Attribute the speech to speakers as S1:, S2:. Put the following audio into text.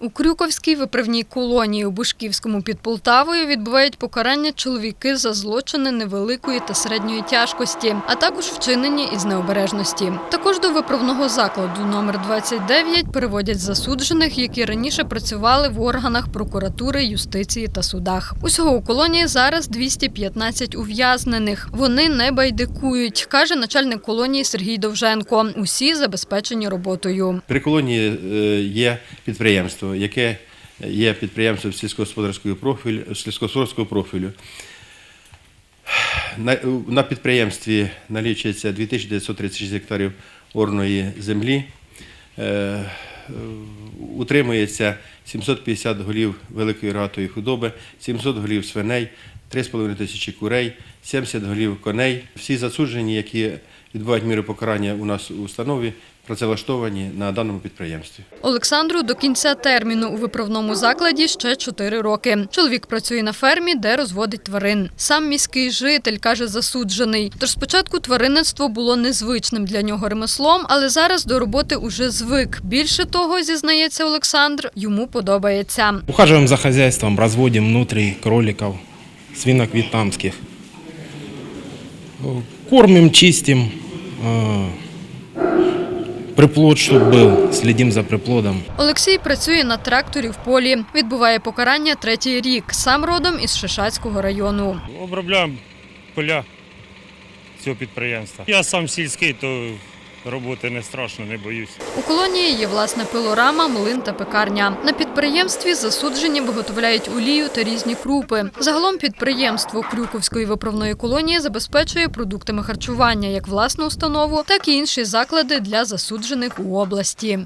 S1: У Крюковській виправній колонії у Бушківському під Полтавою відбувають покарання чоловіки за злочини невеликої та середньої тяжкості, а також вчинені із необережності. Також до виправного закладу номер 29 переводять засуджених, які раніше працювали в органах прокуратури, юстиції та судах. Усього у колонії зараз 215 ув'язнених. Вони не байдикують, каже начальник колонії Сергій Довженко. Усі забезпечені роботою.
S2: При колонії е, є підприємство, яке є підприємством сільськогосподарського профілю, сільськогосподарського профілю. На, підприємстві налічується 2936 гектарів орної землі. Е, утримується 750 голів великої рогатої худоби, 700 голів свиней, 3,5 тисячі курей, 70 голів коней. Всі засуджені, які відбувають міри покарання у нас у установі, працевлаштовані на даному підприємстві.
S1: Олександру до кінця терміну у виправному закладі ще 4 роки. Чоловік працює на фермі, де розводить тварин. Сам міський житель каже засуджений. Тож спочатку тваринництво було незвичним для нього ремеслом, але зараз до роботи уже звик. Більше того, зізнається Олександр, йому подобається.
S3: Ухаживаем за хозяйством, разводим внутри кроликов, свинок вьетнамских. Э, Кормим, чистим, э, приплод, чтобы был, следим за приплодом.
S1: Олексій працює на тракторі в полі. Відбуває покарання третій рік. Сам родом із Шишацького району.
S4: Обробляємо поля цього підприємства. Я сам сільський, то роботи не страшно, не боюсь.
S1: У колонії є власна пилорама, млин та пекарня. На підприємстві засуджені виготовляють олію та різні крупи. Загалом підприємство Крюковської виправної колонії забезпечує продуктами харчування як власну установу, так і інші заклади для засуджених у області.